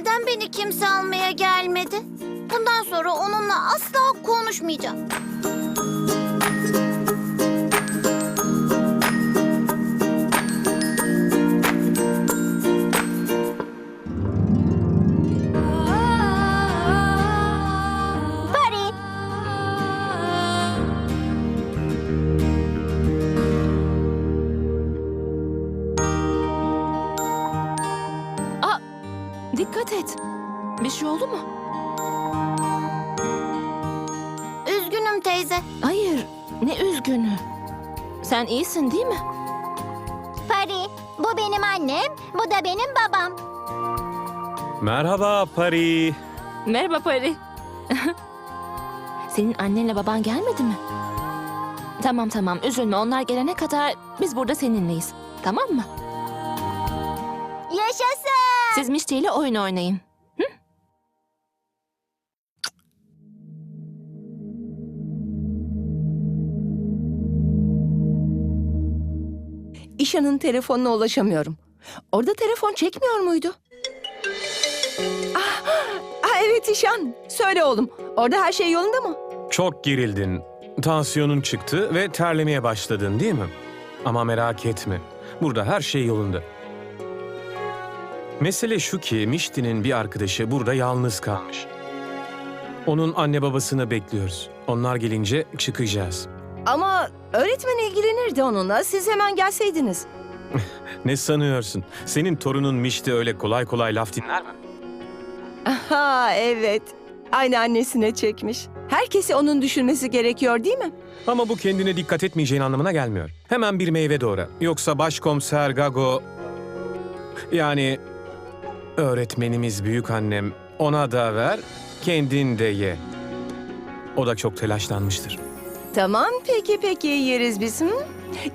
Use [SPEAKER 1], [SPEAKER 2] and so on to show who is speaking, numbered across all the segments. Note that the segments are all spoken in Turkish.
[SPEAKER 1] Neden beni kimse almaya gelmedi? Bundan sonra onunla asla konuşmayacağım.
[SPEAKER 2] Dikkat et. Bir şey oldu mu?
[SPEAKER 1] Üzgünüm teyze.
[SPEAKER 2] Hayır. Ne üzgünü. Sen iyisin değil mi?
[SPEAKER 1] Pari, bu benim annem, bu da benim babam.
[SPEAKER 3] Merhaba Pari.
[SPEAKER 2] Merhaba Pari. Senin annenle baban gelmedi mi? Tamam tamam üzülme onlar gelene kadar biz burada seninleyiz. Tamam mı?
[SPEAKER 1] Yaşasın.
[SPEAKER 2] Siz Mişti ile oyun oynayın.
[SPEAKER 4] İşan'ın telefonuna ulaşamıyorum. Orada telefon çekmiyor muydu? Ah, ah, evet İşan. Söyle oğlum. Orada her şey yolunda mı?
[SPEAKER 3] Çok gerildin. Tansiyonun çıktı ve terlemeye başladın değil mi? Ama merak etme. Burada her şey yolunda. Mesele şu ki Mişti'nin bir arkadaşı burada yalnız kalmış. Onun anne babasını bekliyoruz. Onlar gelince çıkacağız.
[SPEAKER 4] Ama öğretmen ilgilenirdi onunla. Siz hemen gelseydiniz.
[SPEAKER 3] Ne sanıyorsun? Senin torunun Mişti öyle kolay kolay laf dinler mi?
[SPEAKER 4] Ha evet. Aynı annesine çekmiş. Herkesi onun düşünmesi gerekiyor değil mi?
[SPEAKER 3] Ama bu kendine dikkat etmeyeceğin anlamına gelmiyor. Hemen bir meyve doğra. Yoksa başkomiser Gago... Yani öğretmenimiz büyük annem ona da ver, kendin de ye. O da çok telaşlanmıştır.
[SPEAKER 4] Tamam peki peki yeriz biz. Hı?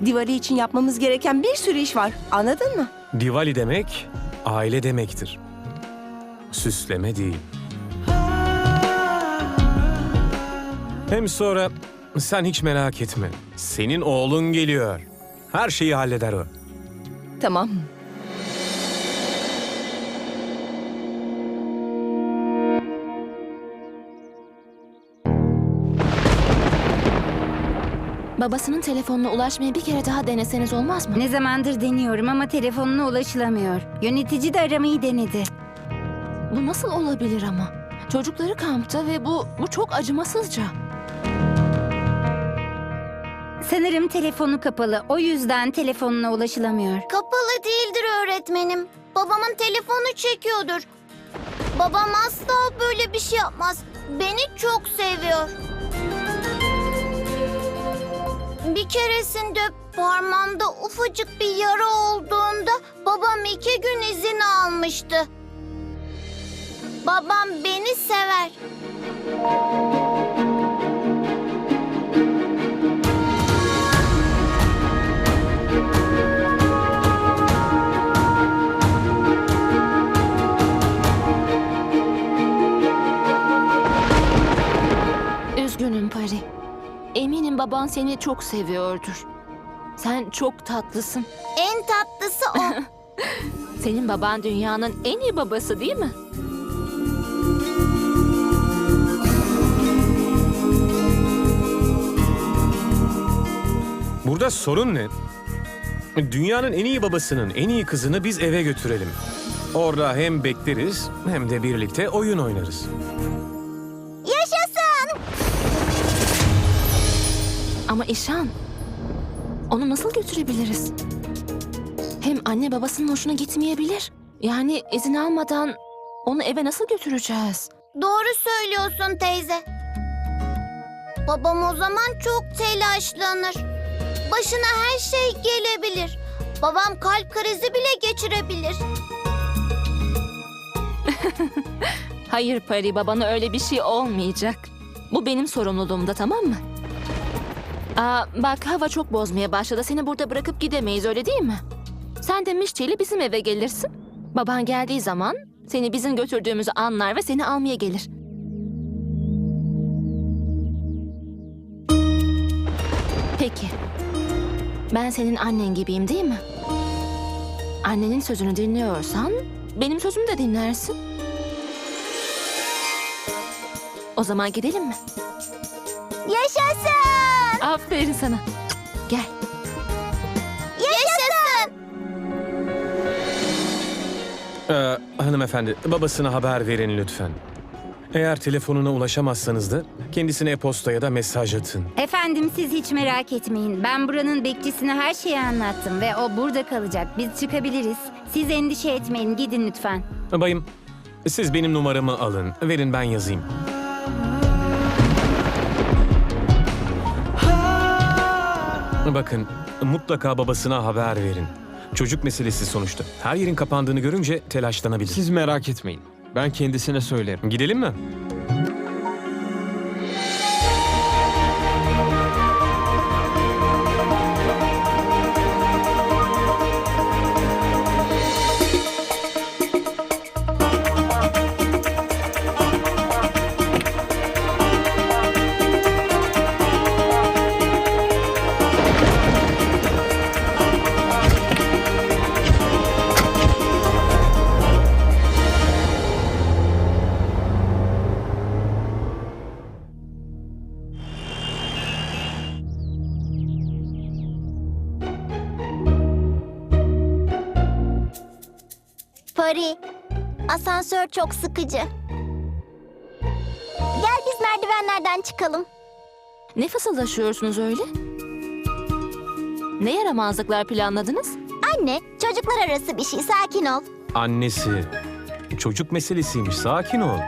[SPEAKER 4] Diwali için yapmamız gereken bir sürü iş var. Anladın mı?
[SPEAKER 3] Diwali demek aile demektir. Süsleme değil. Hem sonra sen hiç merak etme. Senin oğlun geliyor. Her şeyi halleder o.
[SPEAKER 4] Tamam.
[SPEAKER 2] Babasının telefonuna ulaşmaya bir kere daha deneseniz olmaz mı?
[SPEAKER 5] Ne zamandır deniyorum ama telefonuna ulaşılamıyor. Yönetici de aramayı denedi.
[SPEAKER 2] Bu nasıl olabilir ama? Çocukları kampta ve bu bu çok acımasızca.
[SPEAKER 5] Sanırım telefonu kapalı. O yüzden telefonuna ulaşılamıyor.
[SPEAKER 1] Kapalı değildir öğretmenim. Babamın telefonu çekiyordur. Babam asla böyle bir şey yapmaz. Beni çok seviyor. Bir keresinde parmağımda ufacık bir yara olduğunda babam iki gün izin almıştı. Babam beni sever.
[SPEAKER 2] Baban seni çok seviyordur. Sen çok tatlısın.
[SPEAKER 1] En tatlısı o.
[SPEAKER 2] Senin baban dünyanın en iyi babası değil mi?
[SPEAKER 3] Burada sorun ne? Dünyanın en iyi babasının en iyi kızını biz eve götürelim. Orada hem bekleriz hem de birlikte oyun oynarız.
[SPEAKER 2] Ama İşan, onu nasıl götürebiliriz? Hem anne babasının hoşuna gitmeyebilir. Yani izin almadan onu eve nasıl götüreceğiz?
[SPEAKER 1] Doğru söylüyorsun teyze. Babam o zaman çok telaşlanır. Başına her şey gelebilir. Babam kalp krizi bile geçirebilir.
[SPEAKER 2] Hayır Pari, babana öyle bir şey olmayacak. Bu benim sorumluluğumda tamam mı? Aa, bak hava çok bozmaya başladı. Seni burada bırakıp gidemeyiz öyle değil mi? Sen de Mişçi ile bizim eve gelirsin. Baban geldiği zaman seni bizim götürdüğümüzü anlar ve seni almaya gelir. Peki. Ben senin annen gibiyim değil mi? Annenin sözünü dinliyorsan benim sözümü de dinlersin. O zaman gidelim mi?
[SPEAKER 1] Yaşasın!
[SPEAKER 2] Aferin sana. Gel.
[SPEAKER 1] Yaşasın!
[SPEAKER 3] Ee, hanımefendi, babasına haber verin lütfen. Eğer telefonuna ulaşamazsanız da kendisine e-posta ya da mesaj atın.
[SPEAKER 5] Efendim siz hiç merak etmeyin. Ben buranın bekçisine her şeyi anlattım ve o burada kalacak. Biz çıkabiliriz. Siz endişe etmeyin. Gidin lütfen.
[SPEAKER 3] Bayım, siz benim numaramı alın. Verin ben yazayım. Bakın, mutlaka babasına haber verin. Çocuk meselesi sonuçta. Her yerin kapandığını görünce telaşlanabilir.
[SPEAKER 6] Siz merak etmeyin. Ben kendisine söylerim.
[SPEAKER 3] Gidelim mi?
[SPEAKER 1] Pari, asansör çok sıkıcı. Gel biz merdivenlerden çıkalım.
[SPEAKER 2] Ne fısıldaşıyorsunuz öyle? Ne yaramazlıklar planladınız?
[SPEAKER 1] Anne, çocuklar arası bir şey, sakin ol.
[SPEAKER 3] Annesi. Çocuk meselesiymiş, sakin ol.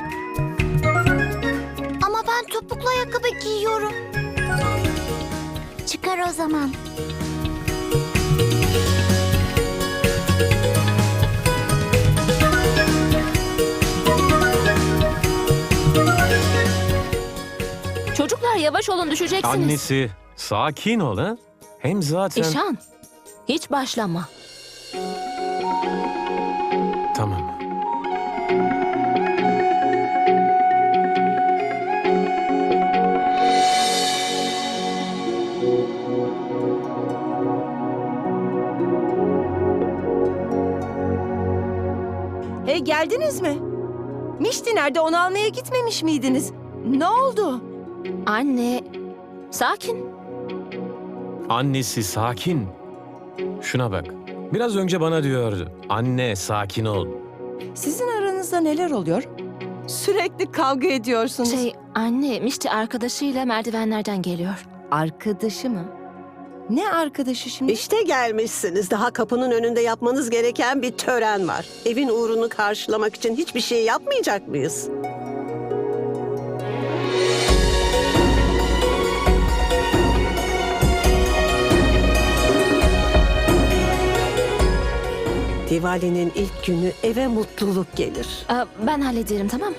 [SPEAKER 1] Ama ben topuklu ayakkabı giyiyorum. Çıkar o zaman.
[SPEAKER 2] Yavaş olun düşeceksiniz.
[SPEAKER 3] Annesi, sakin ol ha. Hem zaten...
[SPEAKER 2] İşan, hiç başlama.
[SPEAKER 3] Tamam.
[SPEAKER 4] Hey geldiniz mi? Mişti nerede onu almaya gitmemiş miydiniz? Ne oldu?
[SPEAKER 2] Anne, sakin.
[SPEAKER 3] Annesi sakin. Şuna bak. Biraz önce bana diyordu. Anne sakin ol.
[SPEAKER 4] Sizin aranızda neler oluyor? Sürekli kavga ediyorsunuz.
[SPEAKER 2] Şey, anne Mişti arkadaşıyla merdivenlerden geliyor.
[SPEAKER 4] Arkadaşı mı? Ne arkadaşı şimdi?
[SPEAKER 7] İşte gelmişsiniz. Daha kapının önünde yapmanız gereken bir tören var. Evin uğrunu karşılamak için hiçbir şey yapmayacak mıyız? Diwali'nin ilk günü eve mutluluk gelir.
[SPEAKER 2] Aa, ben hallederim tamam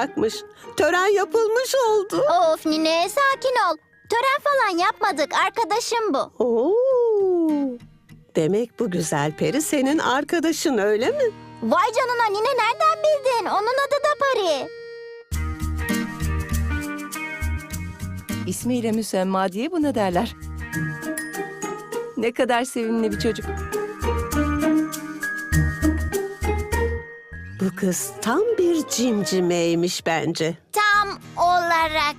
[SPEAKER 7] bırakmış. Tören yapılmış oldu.
[SPEAKER 1] Of Nine, sakin ol. Tören falan yapmadık, arkadaşım bu.
[SPEAKER 7] Oo. Demek bu güzel peri senin arkadaşın öyle mi?
[SPEAKER 1] Vay canına Nine nereden bildin? Onun adı da Pari.
[SPEAKER 4] İsmiyle müsemma diye buna derler. Ne kadar sevimli bir çocuk.
[SPEAKER 7] Bu kız tam bir cimcimeymiş bence.
[SPEAKER 1] Tam olarak.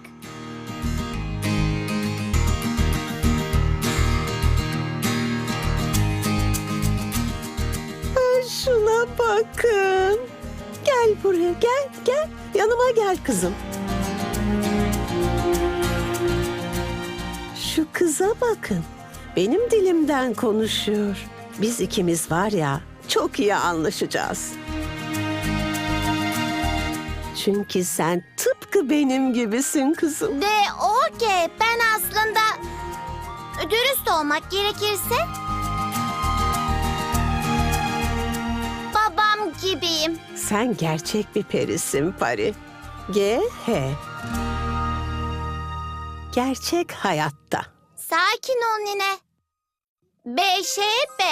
[SPEAKER 7] Şuna bakın. Gel buraya gel gel. Yanıma gel kızım. Şu kıza bakın. Benim dilimden konuşuyor. Biz ikimiz var ya çok iyi anlaşacağız. Çünkü sen tıpkı benim gibisin kızım.
[SPEAKER 1] Ve o ki ben aslında dürüst olmak gerekirse babam gibiyim.
[SPEAKER 7] Sen gerçek bir perisin Pari. G-H. Gerçek hayatta.
[SPEAKER 1] Sakin ol nine. B şey B.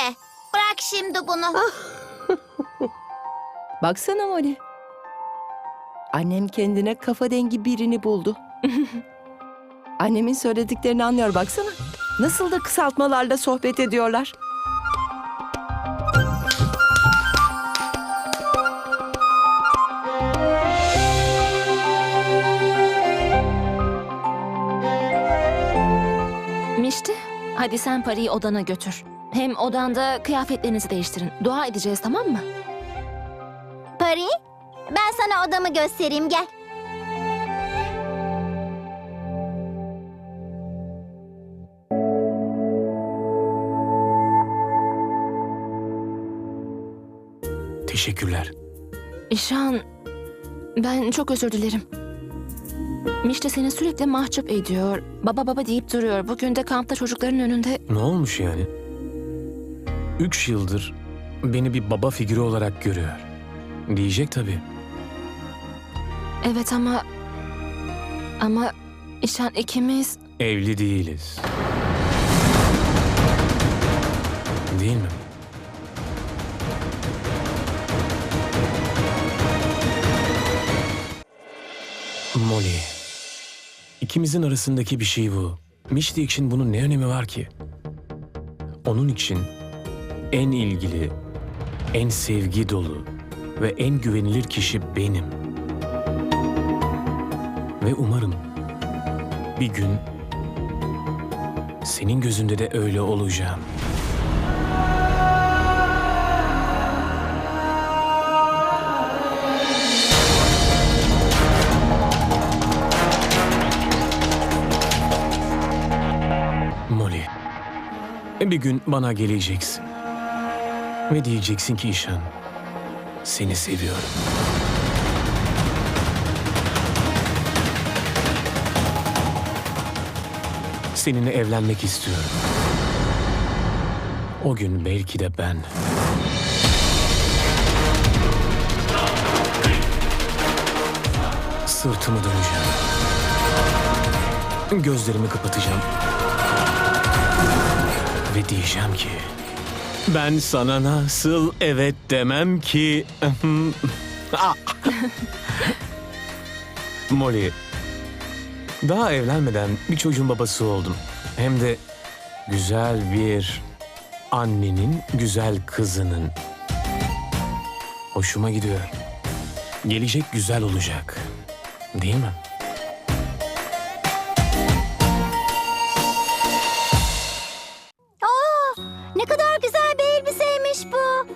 [SPEAKER 1] Bırak şimdi bunu.
[SPEAKER 4] Baksana Molly. Annem kendine kafa dengi birini buldu. Annemin söylediklerini anlıyor baksana. Nasıl da kısaltmalarla sohbet ediyorlar.
[SPEAKER 2] Mişti, hadi sen Pari'yi odana götür. Hem odanda kıyafetlerinizi değiştirin. Dua edeceğiz tamam mı?
[SPEAKER 1] Sana odamı göstereyim gel.
[SPEAKER 3] Teşekkürler.
[SPEAKER 2] İşan, ben çok özür dilerim. Mişte seni sürekli mahcup ediyor. Baba baba deyip duruyor. Bugün de kampta çocukların önünde
[SPEAKER 3] Ne olmuş yani? Üç yıldır beni bir baba figürü olarak görüyor. Diyecek tabii.
[SPEAKER 2] Evet ama... Ama İşan ikimiz...
[SPEAKER 3] Evli değiliz. Değil mi? Molly. İkimizin arasındaki bir şey bu. Mişti için bunun ne önemi var ki? Onun için en ilgili, en sevgi dolu ve en güvenilir kişi benim. Ve umarım bir gün senin gözünde de öyle olacağım. Molly, bir gün bana geleceksin. Ve diyeceksin ki İşan, seni seviyorum. Seninle evlenmek istiyorum. O gün belki de ben... Sırtımı döneceğim. Gözlerimi kapatacağım. Ve diyeceğim ki... Ben sana nasıl evet demem ki... Ah! Molly, daha evlenmeden bir çocuğun babası oldum. Hem de güzel bir annenin güzel kızının. Hoşuma gidiyor. Gelecek güzel olacak. Değil mi?
[SPEAKER 1] Ne kadar güzel bir elbiseymiş bu.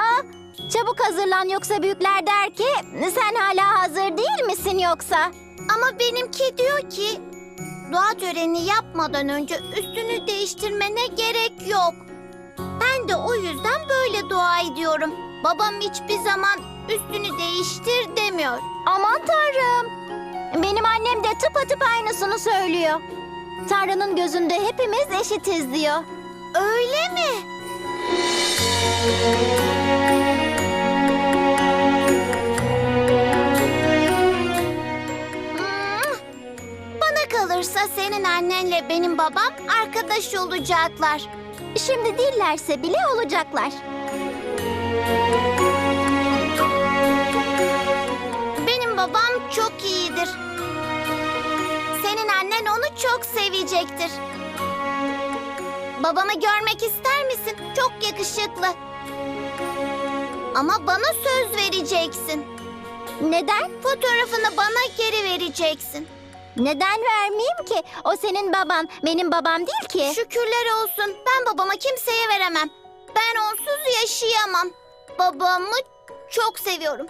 [SPEAKER 1] Aa, çabuk hazırlan yoksa büyükler der ki sen hala hazır değil misin yoksa? Ama benimki diyor ki dua töreni yapmadan önce üstünü değiştirmene gerek yok. Ben de o yüzden böyle dua ediyorum. Babam hiçbir zaman üstünü değiştir demiyor. Aman tanrım. Benim annem de tıpatıp aynısını söylüyor. Tanrı'nın gözünde hepimiz eşitiz diyor. Öyle mi? Kalırsa senin annenle benim babam arkadaş olacaklar. Şimdi değillerse bile olacaklar. Benim babam çok iyidir. Senin annen onu çok sevecektir. Babamı görmek ister misin? Çok yakışıklı. Ama bana söz vereceksin. Neden? Fotoğrafını bana geri vereceksin. Neden vermeyeyim ki? O senin baban, benim babam değil ki. Şükürler olsun. Ben babama kimseye veremem. Ben onsuz yaşayamam. babamı çok seviyorum.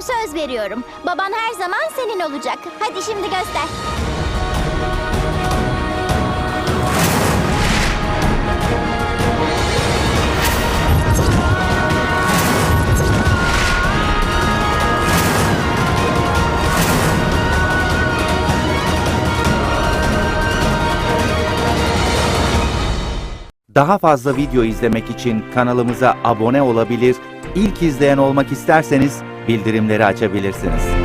[SPEAKER 8] Tamam söz veriyorum. Baban her zaman senin olacak. Hadi şimdi göster.
[SPEAKER 9] Daha fazla video izlemek için kanalımıza abone olabilir, ilk izleyen olmak isterseniz bildirimleri açabilirsiniz.